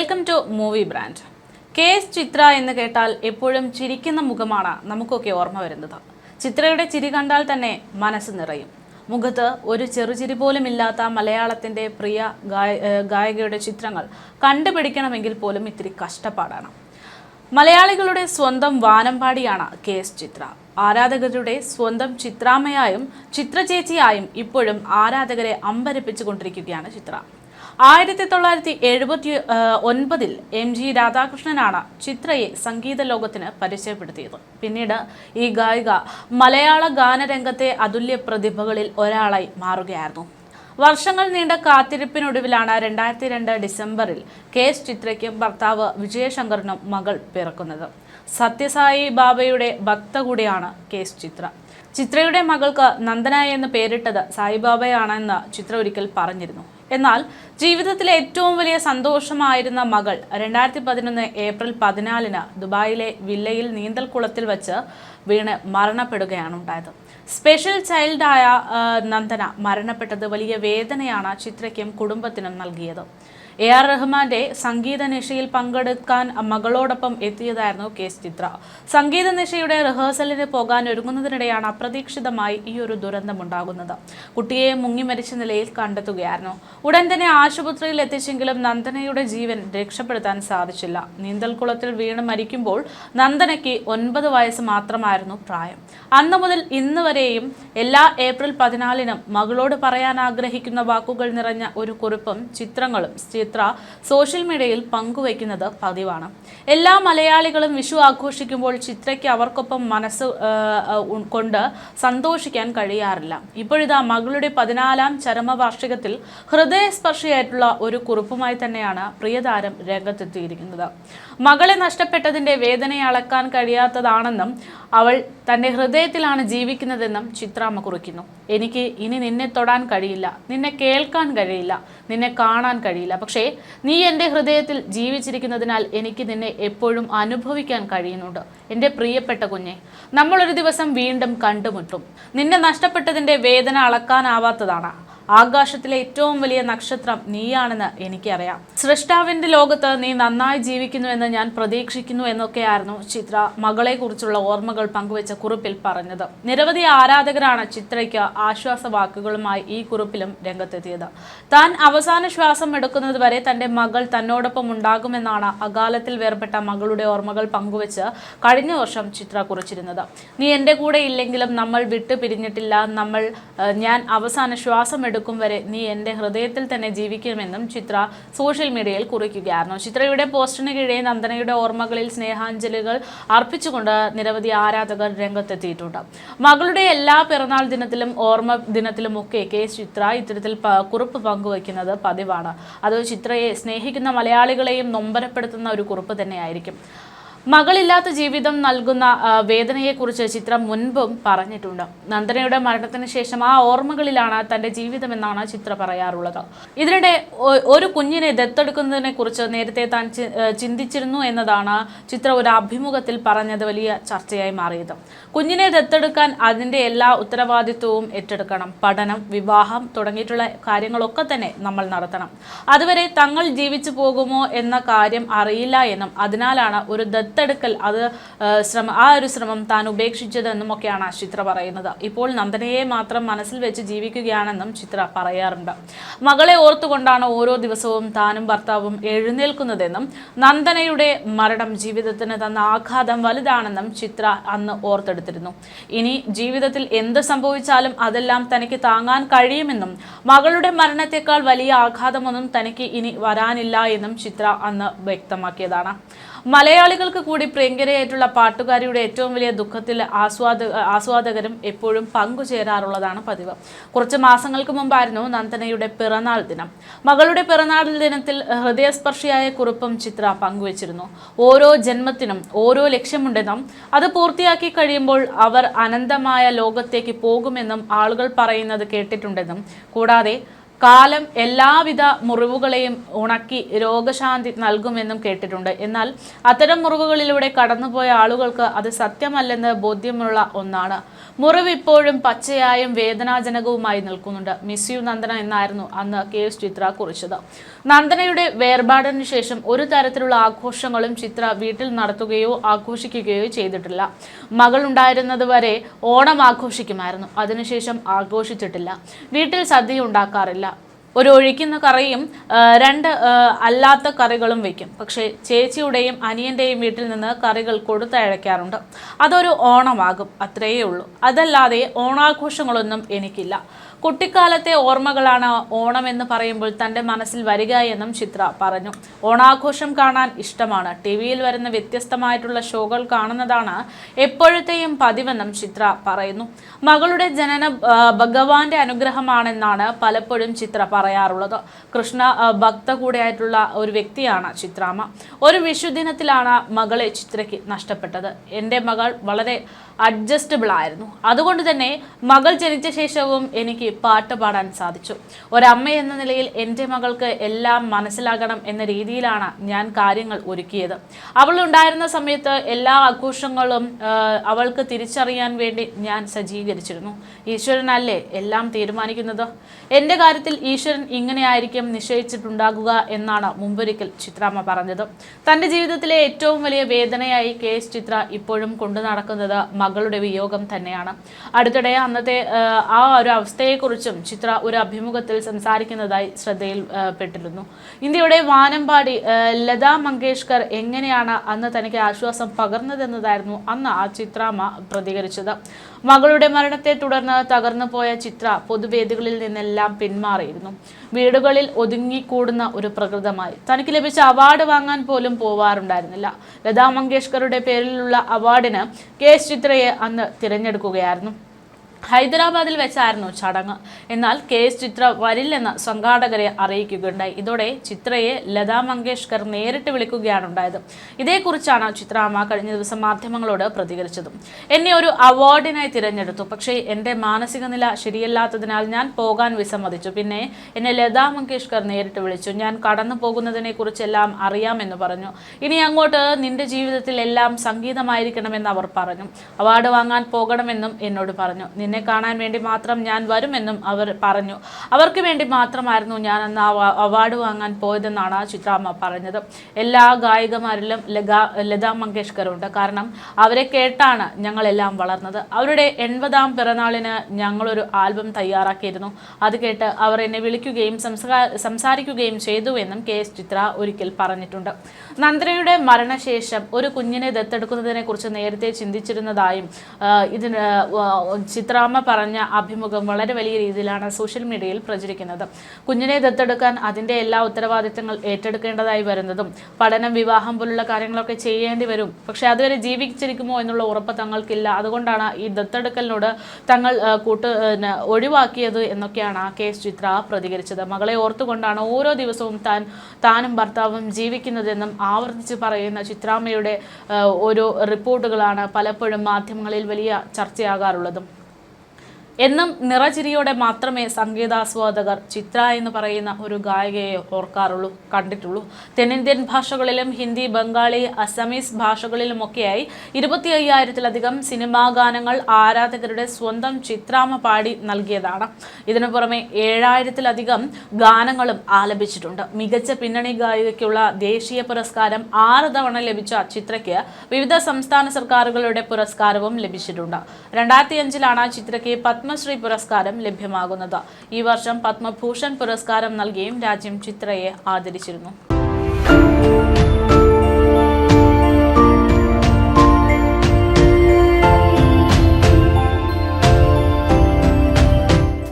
Welcome to movie brand K S Chithra എന്ന് കേട്ടാൽ എപ്പോഴും ചിരിക്കുന്ന മുഖമാണ് നമുക്കൊക്കെ ഓർമ്മ വരുന്നത്. ചിത്രയുടെ ചിരി കണ്ടാൽ തന്നെ മനസ്സ് നിറയും. മുഖത്ത് ഒരു ചെറുചിരി പോലും ഇല്ലാത്ത മലയാളത്തിന്റെ പ്രിയ ഗായികയുടെ ചിത്രങ്ങൾ കണ്ടുപിടിക്കണമെങ്കിൽ പോലും ഇത്തിരി കഷ്ടപ്പാടാണ്. മലയാളികളുടെ സ്വന്തം വാനമ്പാടിയാണ് കെ എസ് ചിത്ര ആരാധകരുടെ സ്വന്തം ചിത്രാമ്മയായും ചിത്രചേച്ചിയായും ഇപ്പോഴും ആരാധകരെ അമ്പരപ്പിച്ചുകൊണ്ടിരിക്കുകയാണ് ചിത്ര. ആയിരത്തി തൊള്ളായിരത്തി എഴുപത്തി ഒൻപതിൽ എം ജി രാധാകൃഷ്ണനാണ് ചിത്രയെ സംഗീത ലോകത്തിന് പരിചയപ്പെടുത്തിയത്. പിന്നീട് ഈ ഗായിക മലയാള ഗാനരംഗത്തെ അതുല്യ പ്രതിഭകളിൽ ഒരാളായി മാറുകയായിരുന്നു. വർഷങ്ങൾ നീണ്ട കാത്തിരിപ്പിനൊടുവിലാണ് രണ്ടായിരത്തി രണ്ട് ഡിസംബറിൽ കെ എസ് ചിത്രയ്ക്കും ഭർത്താവ് വിജയശങ്കറിനും മകൾ പിറക്കുന്നത്. സത്യസായി ബാബയുടെ ഭക്ത കൂടിയാണ് കെ എസ് ചിത്ര. ചിത്രയുടെ മകൾക്ക് നന്ദന എന്ന് പേരിട്ടത് സായിബാബയാണെന്ന് ചിത്ര ഒരിക്കൽ പറഞ്ഞിരുന്നു. എന്നാൽ ജീവിതത്തിലെ ഏറ്റവും വലിയ സന്തോഷമായിരുന്ന മകൾ രണ്ടായിരത്തി പതിനൊന്ന് ഏപ്രിൽ പതിനാലിന് ദുബായിലെ വില്ലയിൽ നീന്തൽക്കുളത്തിൽ വച്ച് വീണ് മരണപ്പെടുകയാണ് ഉണ്ടായത്. സ്പെഷ്യൽ ചൈൽഡായ നന്ദന മരണപ്പെട്ടത് വലിയ വേദനയാണ് ചിത്രയ്ക്കും കുടുംബത്തിനും നൽകിയത്. എ ആർ റഹ്മാന്റെ സംഗീത നിശയിൽ പങ്കെടുക്കാൻ മകളോടൊപ്പം എത്തിയതായിരുന്നു കെ ചിത്ര. സംഗീത നിശയുടെ റിഹേഴ്സലിന് പോകാൻ ഒരുങ്ങുന്നതിനിടെയാണ് അപ്രതീക്ഷിതമായി ഈ ഒരു ദുരന്തം ഉണ്ടാകുന്നത് കുട്ടിയെ മുങ്ങി മരിച്ച നിലയിൽ കണ്ടെത്തുകയായിരുന്നു. ഉടൻ തന്നെ ആശുപത്രിയിൽ എത്തിച്ചെങ്കിലും നന്ദനയുടെ ജീവൻ രക്ഷപ്പെടുത്താൻ സാധിച്ചില്ല. നീന്തൽക്കുളത്തിൽ വീണ് മരിക്കുമ്പോൾ നന്ദനയ്ക്ക് ഒൻപത് വയസ്സ് മാത്രമായിരുന്നു പ്രായം. അന്നു മുതൽ ഇന്ന് വരെയും എല്ലാ ഏപ്രിൽ പതിനാലിനും മകളോട് പറയാൻ ആഗ്രഹിക്കുന്ന വാക്കുകൾ നിറഞ്ഞ ഒരു കുറിപ്പും ചിത്രങ്ങളും ചിത്ര സോഷ്യൽ മീഡിയയിൽ പങ്കുവയ്ക്കുന്നത് പതിവാണ്. എല്ലാ മലയാളികളും വിഷു ആഘോഷിക്കുമ്പോൾ ചിത്രയ്ക്ക് അവർക്കൊപ്പം മനസ്സ് കൊണ്ട് സന്തോഷിക്കാൻ കഴിയാറില്ല. ഇപ്പോഴിതാ മകളുടെ പതിനാലാം ചരമവാർഷികത്തിൽ ഹൃദയസ്പർശിയായിട്ടുള്ള ഒരു കുറിപ്പുമായി തന്നെയാണ് പ്രിയതാരം രംഗത്തെത്തിയിരിക്കുന്നത്. മകളെ നഷ്ടപ്പെട്ടതിന്റെ വേദനയെ അളക്കാൻ കഴിയാത്തതാണെന്നും അവൾ തന്റെ ഹൃദയത്തിലാണ് ജീവിക്കുന്നതെന്നും ചിത്രാമ്മ കുറിക്കുന്നു. എനിക്ക് ഇനി നിന്നെ തൊടാൻ കഴിയില്ല. നിന്നെ കേൾക്കാൻ കഴിയില്ല. നിന്നെ കാണാൻ കഴിയില്ല. പക്ഷേ നീ എന്റെ ഹൃദയത്തിൽ ജീവിച്ചിരിക്കുന്നതിനാൽ എനിക്ക് നിന്നെ എപ്പോഴും അനുഭവിക്കാൻ കഴിയുന്നുണ്ട്. എന്റെ പ്രിയപ്പെട്ട കുഞ്ഞെ നമ്മളൊരു ദിവസം വീണ്ടും കണ്ടുമുട്ടും. നിന്നെ നഷ്ടപ്പെട്ടതിന്റെ വേദന അളക്കാനാവാത്തതാണ്. ആകാശത്തിലെ ഏറ്റവും വലിയ നക്ഷത്രം നീയാണെന്ന് എനിക്കറിയാം. സൃഷ്ടാവിന്റെ ലോകത്ത് നീ നന്നായി ജീവിക്കുന്നു എന്ന് ഞാൻ പ്രതീക്ഷിക്കുന്നു എന്നൊക്കെയായിരുന്നു ചിത്ര മകളെ കുറിച്ചുള്ള ഓർമ്മകൾ പങ്കുവച്ച കുറിപ്പിൽ പറഞ്ഞത്. നിരവധി ആരാധകരാണ് ചിത്രയ്ക്ക് ആശ്വാസ വാക്കുകളുമായി ഈ കുറിപ്പിലും രംഗത്തെത്തിയത്. താൻ അവസാന ശ്വാസം എടുക്കുന്നത് വരെ തന്റെ മകൾ തന്നോടൊപ്പം ഉണ്ടാകുമെന്നാണ് അകാലത്തിൽ വേർപെട്ട മകളുടെ ഓർമ്മകൾ പങ്കുവച്ച് കഴിഞ്ഞ വർഷം ചിത്ര കുറിച്ചിരുന്നത്. നീ എന്റെ കൂടെ ഇല്ലെങ്കിലും നമ്മൾ വിട്ടു പിരിഞ്ഞിട്ടില്ല നമ്മൾ ഞാൻ അവസാന ശ്വാസം എടുക്കും വരെ നീ എന്റെ ഹൃദയത്തിൽ തന്നെ ജീവിക്കുമെന്നും ചിത്ര സോഷ്യൽ മീഡിയയിൽ കുറിക്കുകയായിരുന്നു. ചിത്രയുടെ പോസ്റ്റിന് കീഴെ നന്ദനയുടെ ഓർമ്മകളിൽ സ്നേഹാഞ്ജലികൾ അർപ്പിച്ചുകൊണ്ട് നിരവധി ആരാധകർ രംഗത്തെത്തിയിട്ടുണ്ട്. മകളുടെ എല്ലാ പിറന്നാൾ ദിനത്തിലും ഓർമ്മ ദിനത്തിലും ഒക്കെ കെ ചിത്ര ഇത്തരത്തിൽ കുറിപ്പ് പങ്കുവയ്ക്കുന്നത് പതിവാണ്. അത് ചിത്രയെ സ്നേഹിക്കുന്ന മലയാളികളെയും നൊമ്പരപ്പെടുത്തുന്ന ഒരു കുറിപ്പ് തന്നെയായിരിക്കും. മകളില്ലാത്ത ജീവിതം നൽകുന്ന വേദനയെക്കുറിച്ച് ചിത്രം മുൻപും പറഞ്ഞിട്ടുണ്ട്. നന്ദനയുടെ മരണത്തിന് ശേഷം ആ ഓർമ്മകളിലാണ് തന്റെ ജീവിതമെന്നാണ് ചിത്ര പറയാറുള്ളത്. ഇതിനിടെ ഒരു കുഞ്ഞിനെ ദത്തെടുക്കുന്നതിനെ കുറിച്ച് നേരത്തെ താൻ ചിന്തിച്ചിരുന്നു എന്നതാണ് ചിത്ര ഒരു അഭിമുഖത്തിൽ പറഞ്ഞത് വലിയ ചർച്ചയായി മാറിയത്. കുഞ്ഞിനെ ദത്തെടുക്കാൻ അതിന്റെ എല്ലാ ഉത്തരവാദിത്വവും ഏറ്റെടുക്കണം. പഠനം വിവാഹം തുടങ്ങിയിട്ടുള്ള കാര്യങ്ങളൊക്കെ തന്നെ നമ്മൾ നടത്തണം. അതുവരെ തങ്ങൾ ജീവിച്ചു പോകുമോ എന്ന കാര്യം അറിയില്ല എന്നും അതിനാലാണ് ഒരു ദത്തെടുക്കൽ അത് ശ്രമ ആ ഒരു ശ്രമം താൻ ഉപേക്ഷിച്ചതെന്നും ഒക്കെയാണ് ചിത്ര പറയുന്നത്. ഇപ്പോൾ നന്ദനയെ മാത്രം മനസ്സിൽ വെച്ച് ജീവിക്കുകയാണെന്നും ചിത്ര പറയാറുണ്ട്. മകളെ ഓർത്തുകൊണ്ടാണ് ഓരോ ദിവസവും താനും ഭർത്താവും എഴുന്നേൽക്കുന്നതെന്നും നന്ദനയുടെ മരണം ജീവിതത്തിന് തന്ന ആഘാതം വലുതാണെന്നും ചിത്ര അന്ന് ഓർത്തെടുത്തിരുന്നു. ഇനി ജീവിതത്തിൽ എന്ത് സംഭവിച്ചാലും അതെല്ലാം തനിക്ക് താങ്ങാൻ കഴിയുമെന്നും മകളുടെ മരണത്തെക്കാൾ വലിയ ആഘാതമൊന്നും തനിക്ക് ഇനി വരാനില്ല എന്നും ചിത്ര അന്ന് വ്യക്തമാക്കിയതാണ്. മലയാളികൾക്ക് കൂടി പ്രിയങ്കരയായിട്ടുള്ള പാട്ടുകാരിയുടെ ഏറ്റവും വലിയ ദുഃഖത്തിൽ ആസ്വാദ ആസ്വാദകരും എപ്പോഴും പങ്കുചേരാറുള്ളതാണ് പതിവ്. കുറച്ച് മാസങ്ങൾക്ക് മുമ്പായിരുന്നു നന്ദനയുടെ പിറന്നാൾ ദിനം. മകളുടെ പിറന്നാൾ ദിനത്തിൽ ഹൃദയസ്പർശിയായ കുറിപ്പും ചിത്ര പങ്കുവച്ചിരുന്നു. ഓരോ ജന്മത്തിനും ഓരോ ലക്ഷ്യമുണ്ടെന്നും അത് പൂർത്തിയാക്കി കഴിയുമ്പോൾ അവർ അനന്തമായ ലോകത്തേക്ക് പോകുമെന്നും ആളുകൾ പറയുന്നത് കേട്ടിട്ടുണ്ടെന്നും കൂടാതെ കാലം എല്ലാവിധ മുറിവുകളെയും ഉണക്കി രോഗശാന്തി നൽകുമെന്നും കേട്ടിട്ടുണ്ട്. എന്നാൽ അത്തരം മുറിവുകളിലൂടെ കടന്നുപോയ ആളുകൾക്ക് അത് സത്യമല്ലെന്ന് ബോധ്യമുള്ള ഒന്നാണ്. മുറിവ് ഇപ്പോഴും പച്ചയായും വേദനാജനകവുമായി നിൽക്കുന്നുണ്ട്. മിസ് യു നന്ദന എന്നായിരുന്നു അന്ന് കെ എസ് ചിത്ര കുറിച്ചത്. നന്ദനയുടെ വേർപാടിന് ശേഷം ഒരു തരത്തിലുള്ള ആഘോഷങ്ങളും ചിത്ര വീട്ടിൽ നടത്തുകയോ ആഘോഷിക്കുകയോ ചെയ്തിട്ടില്ല. മകൾ ഉണ്ടായിരുന്നത് വരെ ഓണം ആഘോഷിക്കുമായിരുന്നു. അതിനുശേഷം ആഘോഷിച്ചിട്ടില്ല. വീട്ടിൽ സദ്യ ഉണ്ടാക്കാറില്ല. ഒരു ഒഴിക്കുന്ന കറിയും രണ്ട് അല്ലാത്ത കറികളും വയ്ക്കും പക്ഷേ ചേച്ചിയുടെയും അനിയന്റെയും വീട്ടിൽ നിന്ന് കറികൾ കൊടുത്തയക്കാറുണ്ട് അതൊരു ഓണമാകും അത്രയേ ഉള്ളൂ. അതല്ലാതെ ഓണാഘോഷങ്ങളൊന്നും എനിക്കില്ല. കുട്ടിക്കാലത്തെ ഓർമ്മകളാണ് ഓണം എന്ന് പറയുമ്പോൾ തന്റെ മനസ്സിൽ വരിക എന്നും ചിത്ര പറഞ്ഞു. ഓണാഘോഷം കാണാൻ ഇഷ്ടമാണ്. ടി വിയിൽ വരുന്ന വ്യത്യസ്തമായിട്ടുള്ള ഷോകൾ കാണുന്നതാണ് എപ്പോഴത്തെയും പതിവെന്നും ചിത്ര പറയുന്നു. മകളുടെ ജനന ഭഗവാന്റെ അനുഗ്രഹമാണെന്നാണ് പലപ്പോഴും ചിത്ര പറയാറുള്ളത്. കൃഷ്ണ ഭക്ത കൂടെയായിട്ടുള്ള ഒരു വ്യക്തിയാണ് ചിത്രാമ്മ. ഒരു വിഷുദിനത്തിലാണ് മകളെ ചിത്രയ്ക്ക് നഷ്ടപ്പെട്ടത്. എന്റെ മകൾ വളരെ അഡ്ജസ്റ്റബിൾ ആയിരുന്നു അതുകൊണ്ട് തന്നെ മകൾ ജനിച്ച ശേഷവും എനിക്ക് പാട്ട് പാടാൻ സാധിച്ചു. ഒരമ്മ എന്ന നിലയിൽ എന്റെ മകൾക്ക് എല്ലാം മനസ്സിലാകണം എന്ന രീതിയിലാണ് ഞാൻ കാര്യങ്ങൾ ഒരുക്കിയത്. അവൾ ഉണ്ടായിരുന്ന സമയത്ത് എല്ലാ ആഘോഷങ്ങളും അവൾക്ക് തിരിച്ചറിയാൻ വേണ്ടി ഞാൻ സജ്ജീകരിച്ചിരുന്നു. ഈശ്വരനല്ലേ എല്ലാം തീരുമാനിക്കുന്നത്? എന്റെ കാര്യത്തിൽ ഈശ്വരൻ ഇങ്ങനെയായിരിക്കും നിശ്ചയിച്ചിട്ടുണ്ടാകുക എന്നാണ് മുമ്പൊരിക്കൽ ചിത്രാമ്മ പറഞ്ഞത്. തന്റെ ജീവിതത്തിലെ ഏറ്റവും വലിയ വേദനയായി കെ എസ് ചിത്ര ഇപ്പോഴും കൊണ്ടു നടക്കുന്നത് മകളുടെ വിയോഗം തന്നെയാണ്. അടുത്തിടെ അന്നത്തെ ആ, ഒരു ഒരു അവസ്ഥയെക്കുറിച്ചും ചിത്ര ഒരു അഭിമുഖത്തിൽ സംസാരിക്കുന്നതായി ശ്രദ്ധയിൽ പെട്ടിരുന്നു. ഇന്ത്യയുടെ വാനമ്പാടി ലതാ മങ്കേഷ്കർ എങ്ങനെയാണ് അന്ന് തനിക്ക് ആശ്വാസം പകർന്നതെന്നതായിരുന്നു അന്ന് ആ ചിത്രാമ്മ പ്രതികരിച്ചത്. മകളുടെ മരണത്തെ തുടർന്ന് തകർന്നു പോയ ചിത്ര പൊതുവേദികളിൽ നിന്നെല്ലാം പിന്മാറിയിരുന്നു. വീടുകളിൽ ഒതുങ്ങിക്കൂടുന്ന ഒരു പ്രകൃതമായി. തനിക്ക് ലഭിച്ച അവാർഡ് വാങ്ങാൻ പോലും പോവാറുണ്ടായിരുന്നില്ല. ലതാ മങ്കേഷ്കറുടെ പേരിലുള്ള അവാർഡിന് കെ ചിത്രയെ അന്ന് തിരഞ്ഞെടുക്കുകയായിരുന്നു. ഹൈദരാബാദിൽ വെച്ചായിരുന്നു ചടങ്ങ്. എന്നാൽ കെ എസ് ചിത്ര വരില്ലെന്ന് സംഘാടകരെ അറിയിക്കുകയുണ്ടായി. ഇതോടെ ചിത്രയെ ലതാ മങ്കേഷ്കർ നേരിട്ട് വിളിക്കുകയാണ് ഉണ്ടായത്. ഇതേക്കുറിച്ചാണ് ചിത്രാമ്മ കഴിഞ്ഞ ദിവസം മാധ്യമങ്ങളോട് പ്രതികരിച്ചത്. എന്നെ ഒരു അവാർഡിനായി തിരഞ്ഞെടുത്തു. പക്ഷേ എന്റെ മാനസിക നില ശരിയല്ലാത്തതിനാൽ ഞാൻ പോകാൻ വിസമ്മതിച്ചു. പിന്നെ എന്നെ ലതാ മങ്കേഷ്കർ നേരിട്ട് വിളിച്ചു. ഞാൻ കടന്നു പോകുന്നതിനെക്കുറിച്ചെല്ലാം അറിയാമെന്ന് പറഞ്ഞു. ഇനി അങ്ങോട്ട് നിന്റെ ജീവിതത്തിൽ എല്ലാം സംഗീതമായിരിക്കണമെന്ന് അവർ പറഞ്ഞു. അവാർഡ് വാങ്ങാൻ പോകണമെന്നും എന്നോട് പറഞ്ഞു. നിന്നെ കാണാൻ വേണ്ടി മാത്രം ഞാൻ വരുമെന്നും അവർ പറഞ്ഞു. അവർക്ക് വേണ്ടി മാത്രമായിരുന്നു ഞാൻ അന്ന് അവാർഡ് വാങ്ങാൻ പോയതെന്നാണ് ചിത്രാമ്മ പറഞ്ഞത്. എല്ലാ ഗായികമാരിലും ലതാ മങ്കേഷ്കറുണ്ട് കാരണം അവരെ കേട്ടാണ് ഞങ്ങളെല്ലാം വളർന്നത്. അവരുടെ എൺപതാം പിറന്നാളിന് ഞങ്ങളൊരു ആൽബം തയ്യാറാക്കിയിരുന്നു. അത് കേട്ട് അവർ എന്നെ വിളിക്കുകയും സംസാ സംസാരിക്കുകയും ചെയ്തു എന്നും കെ എസ് ചിത്ര ഒരിക്കൽ പറഞ്ഞിട്ടുണ്ട്. നന്ദനയുടെ മരണശേഷം ഒരു കുഞ്ഞിനെ ദത്തെടുക്കുന്നതിനെ കുറിച്ച് നേരത്തെ ചിന്തിച്ചിരുന്നതായും ഇതിന് ആ, ചിത്രാമ്മ പറഞ്ഞ അഭിമുഖം വളരെ വലിയ രീതിയിലാണ് സോഷ്യൽ മീഡിയയിൽ പ്രചരിക്കുന്നത്. കുഞ്ഞിനെ ദത്തെടുക്കാൻ അതിന്റെ എല്ലാ ഉത്തരവാദിത്തങ്ങൾ ഏറ്റെടുക്കേണ്ടതായി വരുന്നതും പഠനം വിവാഹം പോലുള്ള കാര്യങ്ങളൊക്കെ ചെയ്യേണ്ടി വരും. പക്ഷെ അതുവരെ ജീവിച്ചിരിക്കുമോ എന്നുള്ള ഉറപ്പ് തങ്ങൾക്കില്ല. അതുകൊണ്ടാണ് ഈ ദത്തെടുക്കലിനോട് തങ്ങൾ ആ, കൂട്ട് ഒഴിവാക്കിയത് എന്നൊക്കെയാണ് കെ എസ് ചിത്ര പ്രതികരിച്ചത്. മകളെ ഓർത്തുകൊണ്ടാണ് ഓരോ ദിവസവും താൻ താനും ഭർത്താവും ജീവിക്കുന്നതെന്നും ആവർത്തിച്ച് പറയുന്ന ചിത്രാമ്മയുടെ ഓരോ റിപ്പോർട്ടുകളാണ് പലപ്പോഴും മാധ്യമങ്ങളിൽ വലിയ ചർച്ചയാകാറുള്ളതും. എന്നും നിറചിരിയോടെ മാത്രമേ സംഗീതാസ്വാദകർ ചിത്ര എന്ന് പറയുന്ന ഒരു ഗായികയെ ഓർക്കാറുള്ളൂ കണ്ടിട്ടുള്ളൂ. തെന്നിന്ത്യൻ ഭാഷകളിലും ഹിന്ദി ബംഗാളി അസമീസ് ഭാഷകളിലുമൊക്കെയായി ഇരുപത്തി അയ്യായിരത്തിലധികം സിനിമാ ഗാനങ്ങൾ ആരാധകരുടെ സ്വന്തം ചിത്രാമ പാടി നൽകിയതാണ്. ഇതിനു പുറമെ ഏഴായിരത്തിലധികം ഗാനങ്ങളും ആലപിച്ചിട്ടുണ്ട്. മികച്ച പിന്നണി ഗായികയ്ക്കുള്ള ദേശീയ പുരസ്കാരം ആറ് തവണ ലഭിച്ച ചിത്രയ്ക്ക് വിവിധ സംസ്ഥാന സർക്കാരുകളുടെ പുരസ്കാരവും ലഭിച്ചിട്ടുണ്ട്. രണ്ടായിരത്തി അഞ്ചിലാണ് ചിത്രയ്ക്ക് പത്മശ്രീ പുരസ്കാരം ലഭ്യമാകുന്നത്. ഈ വർഷം പത്മഭൂഷൺ പുരസ്കാരം നൽകിയും രാജ്യം ചിത്രയെ ആദരിച്ചിരുന്നു.